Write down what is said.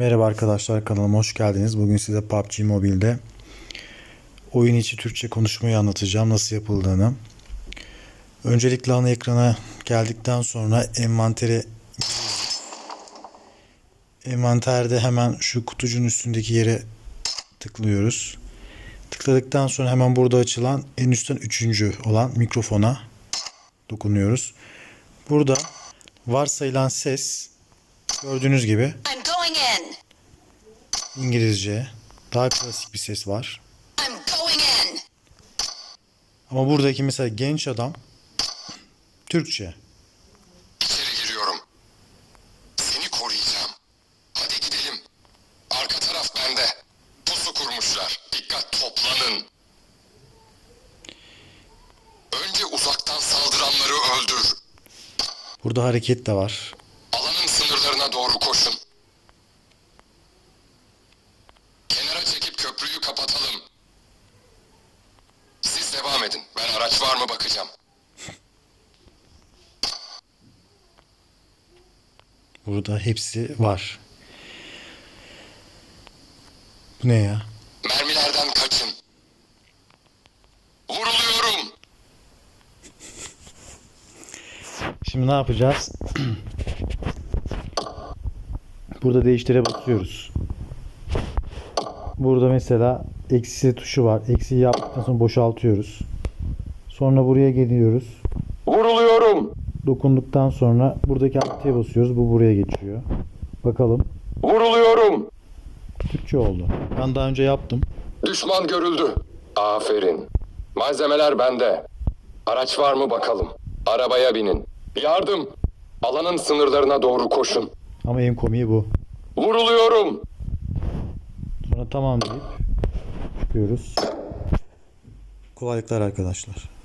Merhaba arkadaşlar kanalıma hoş geldiniz. Bugün size PUBG Mobile'de oyun içi Türkçe konuşmayı anlatacağım nasıl yapıldığını. Öncelikle ana ekrana geldikten sonra envantere envanterde hemen şu kutucuğun üstündeki yere tıklıyoruz. Tıkladıktan sonra hemen burada açılan en üstten üçüncü olan mikrofona dokunuyoruz. Burada varsayılan ses gördüğünüz gibi. İngilizce. Daha klasik bir ses var. Ama buradaki mesela genç adam Türkçe. İçeri giriyorum. Seni koruyacağım. Hadi gidelim. Arka taraf bende. Pusu kurmuşlar. Dikkat toplanın. Önce uzaktan saldıranları öldür. Burada hareket de var. Alanın sınırlarına doğru koşun. Kapatalım. Siz devam edin. Ben araç var mı bakacağım. Burada hepsi var. Bu ne ya? Mermilerden kaçın. Vuruluyorum. Şimdi ne yapacağız? Burada değiştire basıyoruz. Burada mesela eksi tuşu var. Eksi yaptıktan sonra boşaltıyoruz. Sonra buraya geliyoruz. Vuruluyorum. Dokunduktan sonra buradaki artıya basıyoruz. Bu buraya geçiyor. Bakalım. Vuruluyorum. Türkçe oldu. Ben daha önce yaptım. Düşman görüldü. Aferin. Malzemeler bende. Araç var mı bakalım. Arabaya binin. Yardım. Alanın sınırlarına doğru koşun. Ama en komiği bu. Vuruluyorum. Sonra tamam deyip çıkıyoruz. Kolaylıklar arkadaşlar.